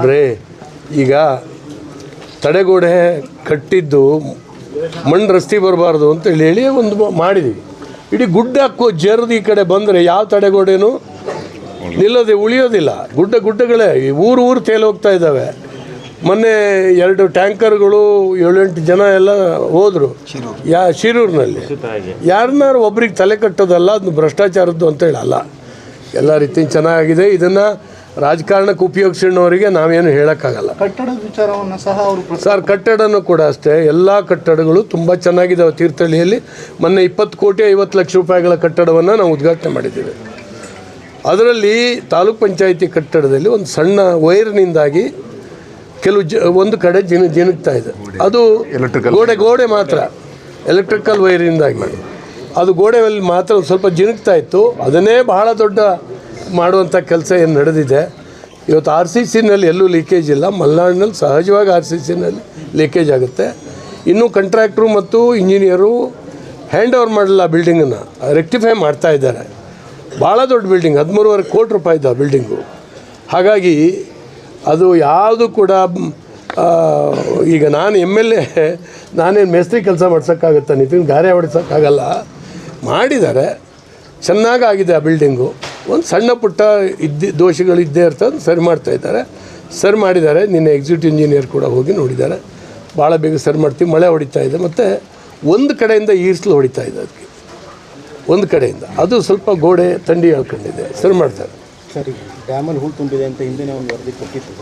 ನೋಡ್ರಿ ಈಗ ತಡೆಗೋಡೆ ಕಟ್ಟಿದ್ದು ಮಣ್ಣು ರಸ್ತೆ ಬರಬಾರ್ದು ಅಂತ ಹೇಳಿ ಹೇಳಿ ಒಂದು ಮಾಡಿದ್ವಿ. ಇಡೀ ಗುಡ್ಡ ಹಾಕೋ ಜರ್ದು ಈ ಕಡೆ ಬಂದರೆ ಯಾವ ತಡೆಗೋಡೆನೂ ನಿಲ್ಲೋದೇ ಉಳಿಯೋದಿಲ್ಲ. ಗುಡ್ಡ ಗುಡ್ಡಗಳೇ ಈ ಊರು ಊರು ತೇಲಿ ಹೋಗ್ತಾ ಇದ್ದಾವೆ. ಮೊನ್ನೆ ಎರಡು ಟ್ಯಾಂಕರ್ಗಳು ಏಳೆಂಟು ಜನ ಎಲ್ಲ ಹೋದರು. ಯಾ ಶಿರೂರಿನಲ್ಲಿ. ಯಾರನ್ನಾರು ಒಬ್ರಿಗೆ ತಲೆ ಕಟ್ಟೋದಲ್ಲ ಅದು ಭ್ರಷ್ಟಾಚಾರದ್ದು ಅಂತ ಹೇಳಲ್ಲ. ಎಲ್ಲ ರೀತಿ ಚೆನ್ನಾಗಿದೆ. ಇದನ್ನು ರಾಜಕಾರಣಕ್ಕೆ ಉಪಯೋಗಿಸಿದವರಿಗೆ ನಾವೇನು ಹೇಳೋಕ್ಕಾಗಲ್ಲ. ಕಟ್ಟಡದ ವಿಚಾರವನ್ನು ಸಹ ಅವರು ಸರ್ ಕಟ್ಟಡನೂ ಕೂಡ ಅಷ್ಟೇ. ಎಲ್ಲ ಕಟ್ಟಡಗಳು ತುಂಬ ಚೆನ್ನಾಗಿದ್ದಾವೆ ತೀರ್ಥಹಳ್ಳಿಯಲ್ಲಿ. ಮೊನ್ನೆ ಇಪ್ಪತ್ತು ಕೋಟಿ ಐವತ್ತು ಲಕ್ಷ ರೂಪಾಯಿಗಳ ಕಟ್ಟಡವನ್ನು ನಾವು ಉದ್ಘಾಟನೆ ಮಾಡಿದ್ದೇವೆ. ಅದರಲ್ಲಿ ತಾಲೂಕ್ ಪಂಚಾಯಿತಿ ಕಟ್ಟಡದಲ್ಲಿ ಒಂದು ಸಣ್ಣ ವೈರ್ನಿಂದಾಗಿ ಕೆಲವು ಜ ಒಂದು ಕಡೆ ಜಿನ ಜಿನುಗ್ತಾ ಇದೆ. ಅದು ಗೋಡೆ ಗೋಡೆ ಮಾತ್ರ. ಎಲೆಕ್ಟ್ರಿಕಲ್ ವೈರಿಂದಾಗಿ. ಅದು ಗೋಡೆಯಲ್ಲಿ ಮಾತ್ರ ಸ್ವಲ್ಪ ಜಿನುಗ್ತಾ ಇತ್ತು. ಅದನ್ನೇ ಬಹಳ ದೊಡ್ಡ ಮಾಡುವಂಥ ಕೆಲಸ ಏನು ನಡೆದಿದೆ? ಇವತ್ತು ಆರ್ ಸಿ ಸಿನಲ್ಲಿ ಎಲ್ಲೂ ಲೀಕೇಜ್ ಇಲ್ಲ. ಮಲೆನಾಡಿನಲ್ಲಿ ಸಹಜವಾಗಿ ಆರ್ ಸಿ ಸಿನಲ್ಲಿ ಲೀಕೇಜ್ ಆಗುತ್ತೆ. ಇನ್ನೂ ಕಂಟ್ರಾಕ್ಟ್ರು ಮತ್ತು ಇಂಜಿನಿಯರು ಹ್ಯಾಂಡ್ ಓವರ್ ಮಾಡಲ್ಲ ಬಿಲ್ಡಿಂಗನ್ನು ರೆಕ್ಟಿಫೈ ಮಾಡ್ತಾ ಇದ್ದಾರೆ. ಭಾಳ ದೊಡ್ಡ ಬಿಲ್ಡಿಂಗ್ ಹದಿಮೂರುವರೆ ಕೋಟಿ ರೂಪಾಯಿದ್ದು ಆ ಬಿಲ್ಡಿಂಗು ಹಾಗಾಗಿ ಅದು ಯಾವುದು ಕೂಡ ಈಗ ನಾನು ಎಂ ಎಲ್ ಎ ನಾನೇನು ಮೇಸ್ತ್ರಿ ಕೆಲಸ ಮಾಡ್ಸೋಕ್ಕಾಗುತ್ತಾ ನಿತಿನ್? ಗಾರೆ ಹೊಡಿಸೋಕ್ಕಾಗಲ್ಲ ಮಾಡಿದ್ದಾರೆ. ಚೆನ್ನಾಗಾಗಿದೆ ಆ ಬಿಲ್ಡಿಂಗು ಒಂದು ಸಣ್ಣ ಪುಟ್ಟ ಇದ್ದ ದೋಷಗಳು ಇದ್ದೇ ಇರ್ತದೆ ಸರಿ ಮಾಡ್ತಾ ಇದ್ದಾರೆ. ಸರಿ ಮಾಡಿದ್ದಾರೆ, ನಿನ್ನೆ ಎಕ್ಸಿಕ್ಯೂಟಿವ್ ಇಂಜಿನಿಯರ್ ಕೂಡ ಹೋಗಿ ನೋಡಿದ್ದಾರೆ. ಭಾಳ ಬೇಗ ಸರಿ ಮಾಡ್ತೀವಿ, ಮಳೆ ಹೊಡಿತಾ ಇದೆ, ಮತ್ತು ಒಂದು ಕಡೆಯಿಂದ ಈರ್ಸ್ಲು ಹೊಡಿತಾ ಇದೆ ಅದಕ್ಕೆ. ಒಂದು ಕಡೆಯಿಂದ. ಅದು ಸ್ವಲ್ಪ ಗೋಡೆ ತಂಡಿ ಹೇಳ್ಕೊಂಡಿದೆ. ಸರಿ ಮಾಡ್ತಾರೆ. ಸರಿ, ಡ್ಯಾಮಲ್ಲಿ ಹೂಳು ತುಂಬಿದೆ ಅಂತ ಹಿಂದಿನ ಒಂದು ವರದಿ ಕೊಟ್ಟಿತ್ತು.